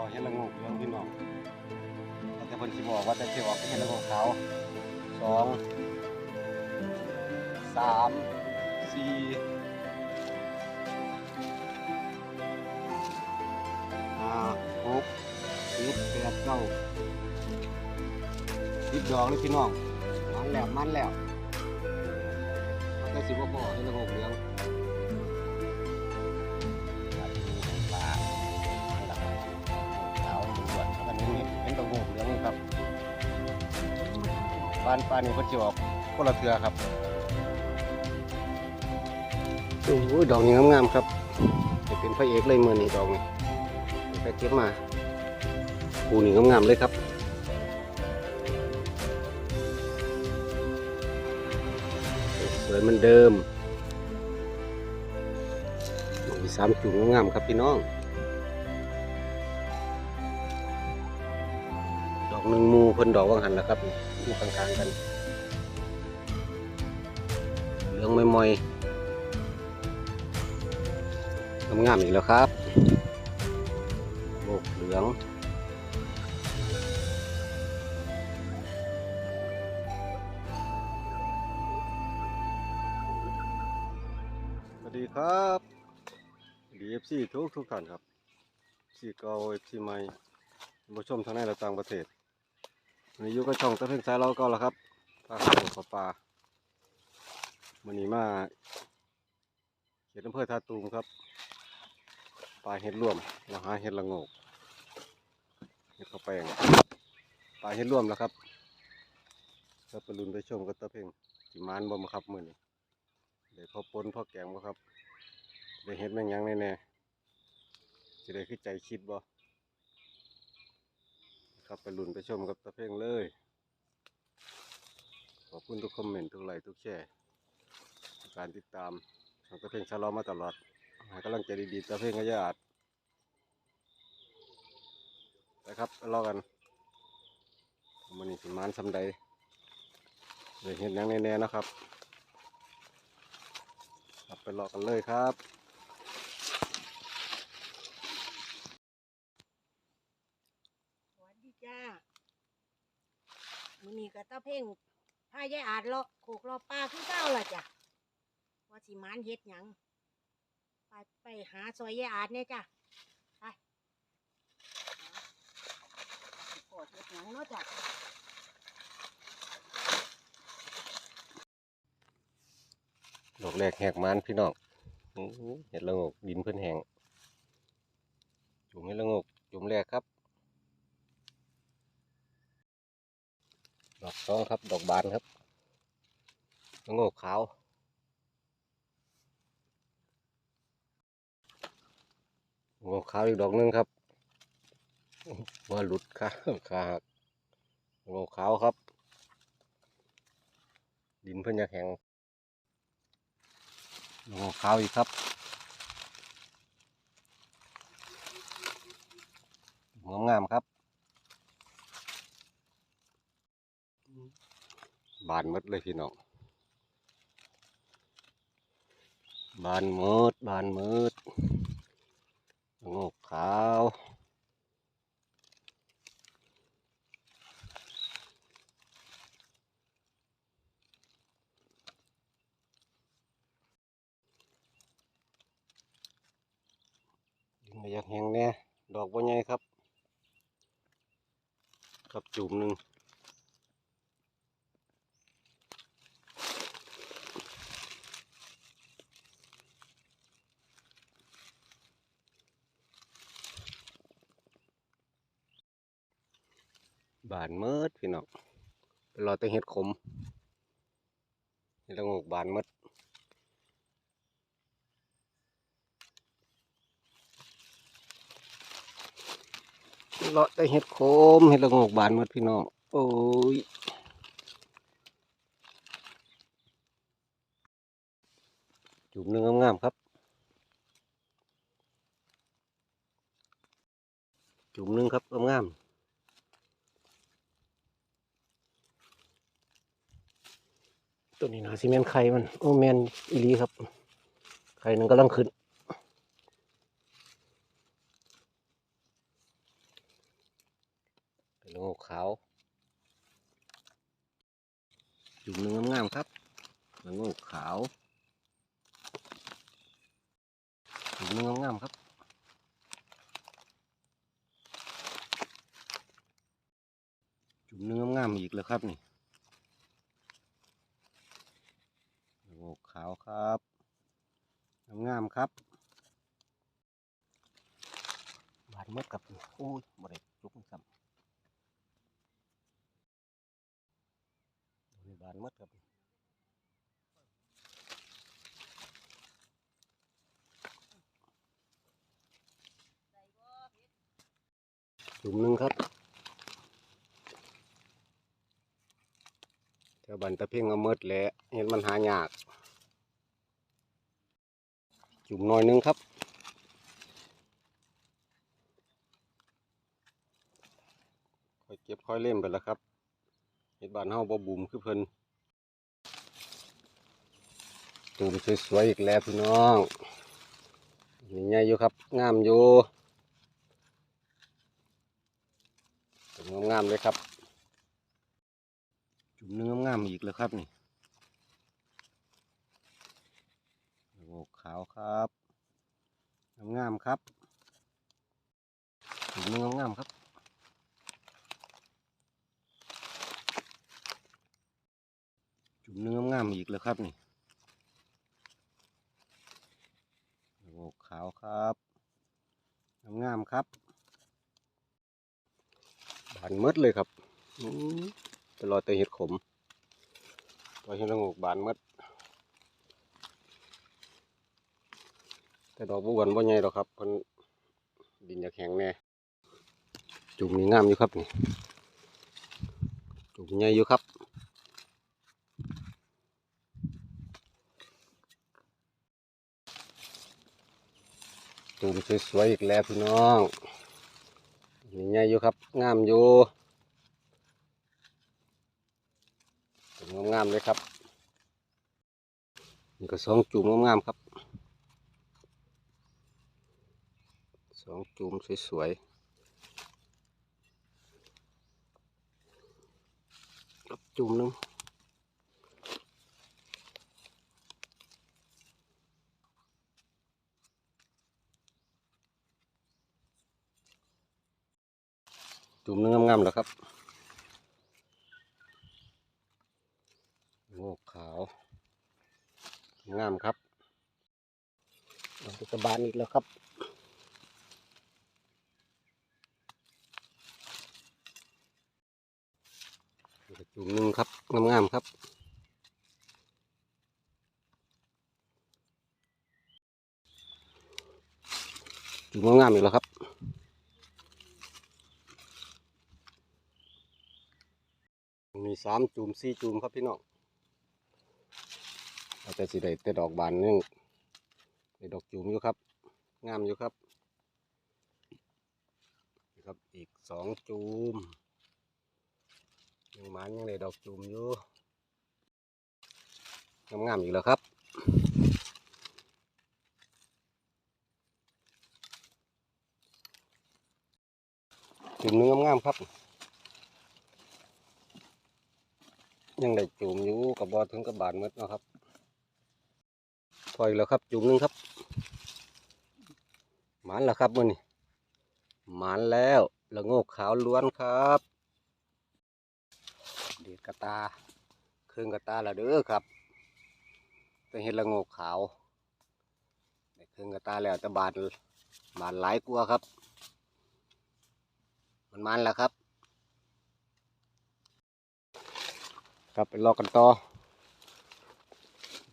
อเห็ดละงกเหลืองพี่น้องแต่เพิ่นสิบอกว่าจะสิออกเป็เห็ดละงกขาวสองสามสี่ห้าหกเจ็ดแปดเก้าสิบดอกเลยพี่น้องมันแล้วมันแล้วมันก็สิบ่พอเห็ดละงกเหลือง ปานปานนี่เพิ่นสิออกคนละเทือครับโอ้ยดอกนี้งามๆครับจะเป็นพระเอกเลยมือนี้ดอกนี้ไปเก็บมาปูนี่งามๆเลยครับสวยเหมือนเดิมดอกที่สามจุ่มงามๆครับพี่น้อง เพิ่นดอกว่างหันแล้วครับอยู่กลางๆกันเหลืองไม่มอยๆงามๆอีกแล้วครับโบกเหลืองสวัสดีครับดีเอฟซีทุกทุกท่านครับซีเก่าเอฟซีใหม่ผู้ชมทั้งในและต่างประเทศ วันนี้ยู่กับช่องตะเพ่งสายเราก็แล้วครับปลาข้าวปลาปลาวันนี้มาเขตอำเภอท่าตูมครับ ปลาเห็ดร่วมเราหาเห็ดละงกเห็ดข้าวแป้งปลาเห็ดร่วมแล้วครับก็ไปลุ้นไปชมกันตะเพ่งจิมานบ่มาครับมือนี้เดี๋ยวพอปนพอแกงบ่ครับได้เห็ดแม่งยังแน่ๆจะได้ขึ้นใจคิดบ่ ครับไปลุ้นไปชมกับตะเพ่งเลย ขอบคุณทุกคอมเมนต์ทุกไลค์ทุกแชร์การติดตามของตะเพ่งชะลอมาตลอดให้กำลังใจดีๆตะเพ่งก็ยาดนะครับรอกันมันนี่สิมานสำใดเลยเห็นยังแน่ๆนะครับครับไปรอกันเลยครับ สวัสดีจ้ามื้อ นี้ก็ตะเพ่งพายายอาดเลาะโขกเลาะปลาคือเก้าล่ะจ้ะว่าสิมานเฮ็ดหยังไปไปหาซอยยายอาดเนี่ยจ้ะไปสิขอเฮ็ดหยังเนาะจ้ะดอกแรกแหกมันพี่น้องเห็ดละงกดินเพิ่นแห้งจุ่มเห็ดละงกจุ่มแรกครับ ดอกสองครับ ดอกบานครับละโงกขาวละโงกขาวอีกดอกหนึงครับว่าหลุดขาขาหักละโงกขาวครับ ดินเพิ่นอยากแห้งโอ้ขาวอีกครับงามงามๆครับ บานมดเลยพี่น้องบานมดบานมดโอ้ขาวดินก็อยากแห้งแน่ดอกบัวใหญ่ครับกับจุ่มหนึ่งบานเมิดพี่น้องรอแต่เห็ดขมเห็ดละงกบานเมิดเลาะได้เห็ดโคมเห็ดละงกบานหมดพี่น้องโอ้ยจุ่มหนึ่งงามๆครับ จุ่มหนึ่งครับงามๆ ตัวนี้นะซีเมนไข่มัน โอ้แมนอีลีครับ ไข่หนึ่งกำลังขึ้น เป็นลงกขาวจุ่มหนึ่งงามๆครับละโงกขาวจุ่มหนึ่งงามๆครับจุ่มหนึ่งงามๆอีกแล้วครับนี่ละโง กขาวครับงามครับ บานหมดกับโอ้ยบ่ได้จุกซ้ำนี่บานหมดกับจุ่มหนึ่งครับ แถวบันตะเพ่งเอาเมดแหล้วเห็นมันหายาก จุ่มหน่อยนึงครับค่อยเก็บค่อยเล่มไปแล้วครับเห็ดบานเฮาบ่บุ่มคือเพิ่นตูมสวยๆอีกแล้วพี่น้องนี่ใหญ่อยู่ครับ งามอยู่งามๆเลยครับ เนื้องามๆอีกแล้วครับนี่โอ้ขาวครับงามครับจุ่มนื้องามๆครับจุ่มนื้องามๆอีกแล้วครับนี่โอ้ขาวครับงามครับบานหมดเลยครับ อื้อไปรอแต่เห็ดขมตัวเห็ดละงกบานหมดแต่ดอกบัวบ่ใหญ่หรอกครับเพิ่นดินอยากแข็งแน่จุ่มนี่งามอยู่ครับนี่จุ่มใหญ่อยู่ครับตูมสวยๆอีกแล้วพี่น้องนี่ใหญ่อยู่ครับ งามอยู่ตูม งามเลยครับนี่ก็สองจุ่มงามๆครับสองจุ่มสวยๆรับจุ่มหนึงจุ่มนื้องามๆแล้วครับโงกขาว งามครับเอาไปกระบาลอีกแล้วครับจุ่มหนึ่งครับงามๆครับจุ่มงามๆอีกแล้วครับมีสามจุ่มสี่จุ่มครับพี่น้อง อาจะสิได้แต่ดอกบานนึงได้ดอกจุ่มอยู่ครับ งามอยู่ครับครับอีกสองจุ่มยังมันยังได้ดอกจุ่มอยู่งามๆอีกแล้วครับจุ่มนึงงามๆครับ ยังได้จุ่มอยู่กับบอถึงกับบานหมดนะครับ พออีกแล้วครับจุ่มหนึงครับ หมานแล้วครับมื่อนี้หมานแล้วละโงกขาวล้วนครับเด็ดกระตาเครื่องกระตาละเด้อครับเป็นเห็ดละโงกขาวเครื่องกระตาแล้วแต่บานบานหลายกลัวครับ มันมันแล้วครับครับไปรอกันต่อ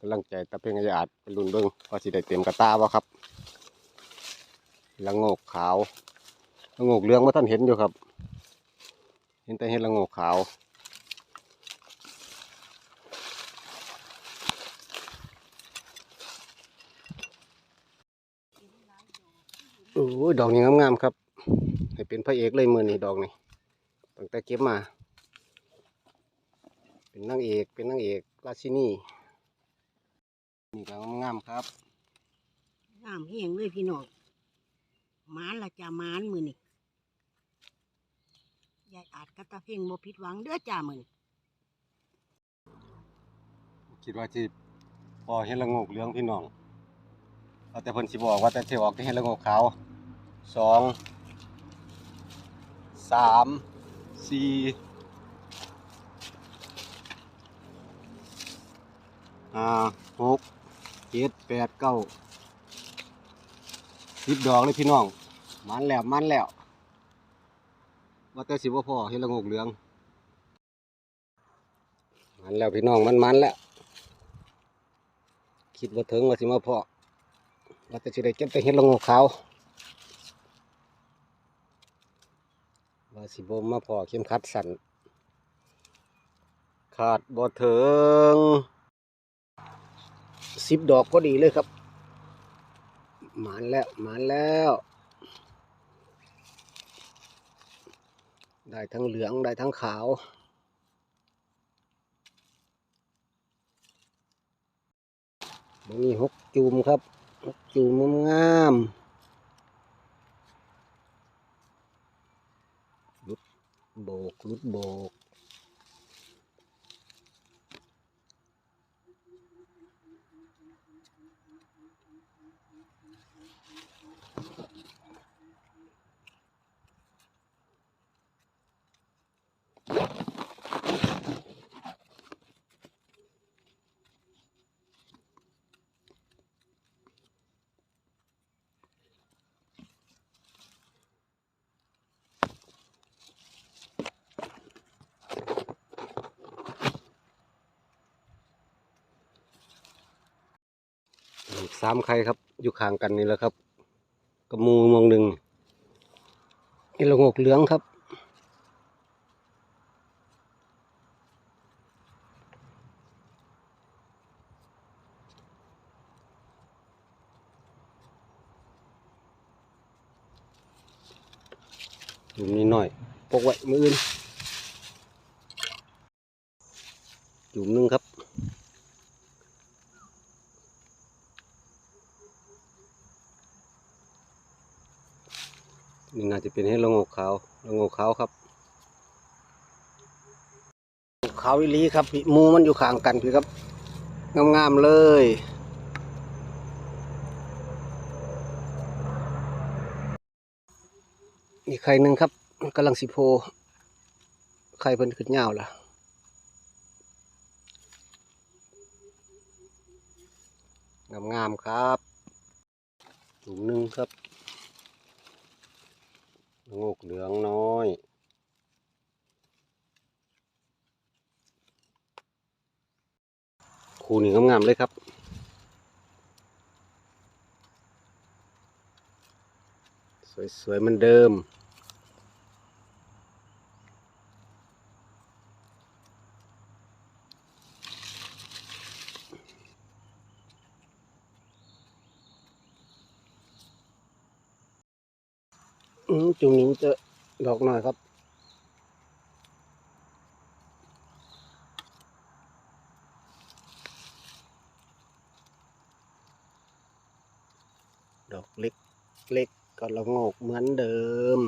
กำลังใจตะเพียงอาญาดไปลุนเบิ้งว่าสิได้เต็มกระตาบ่ครับละโงกขาวละโงกเหลืองว่าท่านเห็นอยู่ครับ เห็นแต่เห็นละโงกขาวโอ้ยดอกนี้งามๆครับให้เป็นพระเอกเลยมือนี้ดอกนี้ตั้งแต่เก็บมา เป็นนางเอกเป็นนางเอกราชินี นี่ก็งามครับงามเฮงเลยพี่น้องหมานละจ้ะหมานมือนี่ยายอาจกับตาเพ่งบ่ผิดหวังเด้อจ้ามื้อนี้คิดว่าที่พอเห็นละโงกเหลืองพี่น้องเอาแต่เพิ่นสิบอกว่าแต่สิออกที่เห็นละโงกขาวสองสามสี่ห้าหก เจ็ดแปดเก้าสิบดอกเลยพี่น้อง มันแล้วมันแล้ว ว่าแต่สิบ่พอเห็นละงกเหลือง มันแล้วพี่น้องมันมันแล้ว คิดว่าถึงว่าสิมาพอว่าแต่สิได้เก็บแต่เห็ดละงกขาวว่าสิบ่มาพอเข้มขัดสั่นขาดบ่ถึง สิบดอกก็ดีเลยครับ หมานแล้วหมานแล้ว ได้ทั้งเหลืองได้ทั้งขาวมันมีหกจูมครับหกจูมงามลุดโบกลุดโบก สามไข่ครับ อยู่ข้างกันนี่แหละครับกระมูมองหนึ่งนี่ละงกเหลืองครับจุ่มนิดหน่อยปกไว้มืออื่นจุ่มนึงครับ นี่น่าจะ เป็นให้ละโงกขาวละโงกขาวครับขาวอีลีครับมูมันอยู่ข้างกันพี่ครับงามๆเลยอีกไข่หนึ่งครับกำลังสิโพไข่เพิ่นขึ้นยาวล่ะงามๆครับถุงหนึ่งครับ งูกเหลืองน้อย คูนี่งามๆเลยครับสวยๆเหมือนเดิม จุ่มนี้จะดอกหน่อยครับ ดอกเล็กเล็กก็ละงอกเหมือนเดิม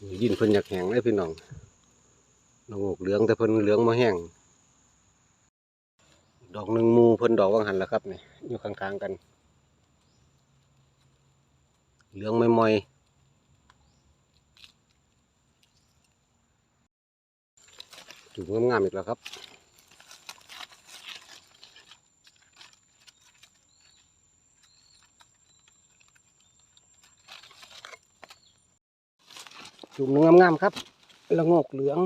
ยินเพิ่นอยากแห้งเลยพี่น้องละโงกเหลืองแต่เพิ่นเหลืองมาแห้งดอกหนึ่งมูเพิ่นดอกว่างหันแล้วครับนี่อยู่ข้างๆกัน เหลืองไม่มอยจุ่มงามๆอีกแล้วครับ จุ่มงามๆครับละโงกเหลือง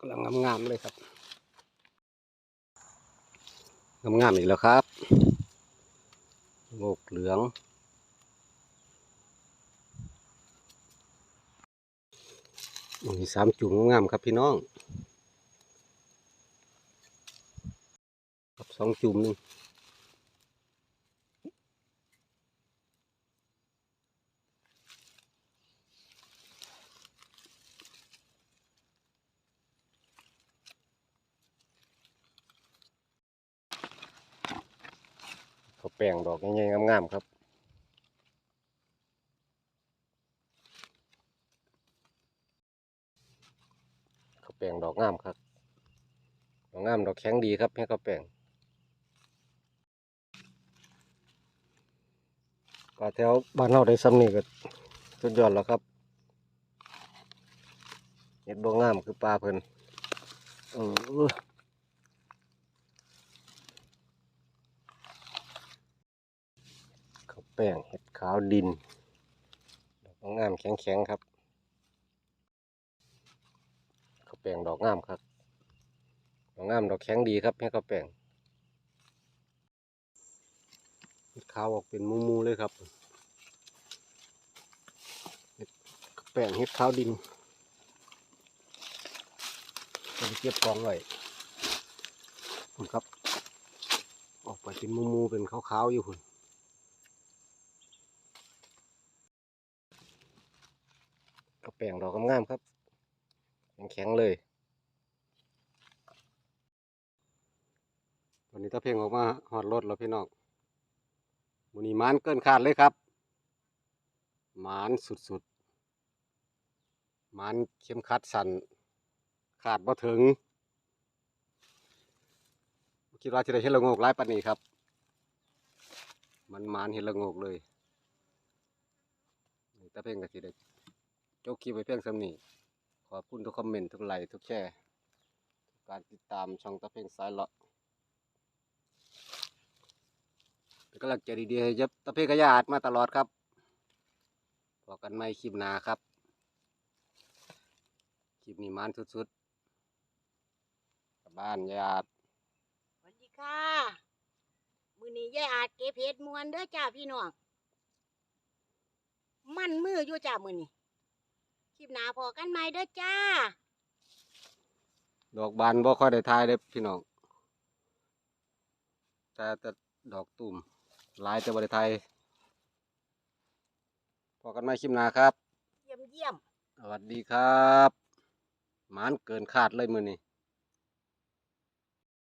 กำลังงามๆเลยครับงามๆอีกแล้วครับโงกเหลือง มีสามจุ่มงามครับพี่น้อง กับสองจุ่มหนึ่ง แป้งดอกใหญ่ๆงามๆครับข้าวแป้งดอกงามครับดอกงามดอกแข็งดีครับให้ข้าวแป้งปลาแถวบ้านเราได้ซ้ำนี่ก็สุดยอดแล้วครับเห็ดดวงงามคือปลาเพิ่นเออข้าว แป้งเห็ดขาวดินดอกงามแข็งๆครับข้าวแป้งดอกงามครับดอกงามดอกแข็งดีครับให้ข้าวแป้งเห็ดขาวออกเป็นมูๆเลยครับเห็ดแป้งเห็ดขาวดินไปเก็บกองไว้คุณครับ ออกไปเป็นมูๆเป็นขาวๆอยู่คุณข้าว แป้งดอกงามๆครับ แข็งๆเลยตอนนี้ถ้าเพลงออกมาหอดรถแล้วพี่น้องมูนี้หมานเกินขาดเลยครับมานสุดๆมานเข้มขัดสั่นขาดบ่ถึงบ่คิดว่าจะได้เห็นละงกหลายปานนี้ครับ มันมานเห็นละงกเลยนี่ถ้าเพลงก็สิได้ จบคลิปไว้เพียงสำนี้ขอบคุณทุกคอมเมนต์ ทุกไลค์ ทุกแชร์ทุกการติดตามช่องตะเพ่งสายเลาะเป็นกำลังใจดีๆให้ยับตะเพ่งกระยาดมาตลอดครับพอกันไม่คลิปหนาครับ คลิปนี้มันสุดๆกลับบ้านยาดสวัสดีค่ะ มือนี้ยายอาจเก็บเห็ดมวนเด้อจ้าพี่น้อง มันมืออยู่จ้ามือนี้ คลิปหนาพอกันไหมเด้อจ้า ดอกบานบ่ค่อยได้ทายเด้อพี่น้องแต่แต่ดอกตุ่มหลายแต่บ่ได้ทายพอกันไม่คลิปหนาครับ เยี่ยมเยี่ยมสวัสดีครับหมานเกินคาดเลยมือนี้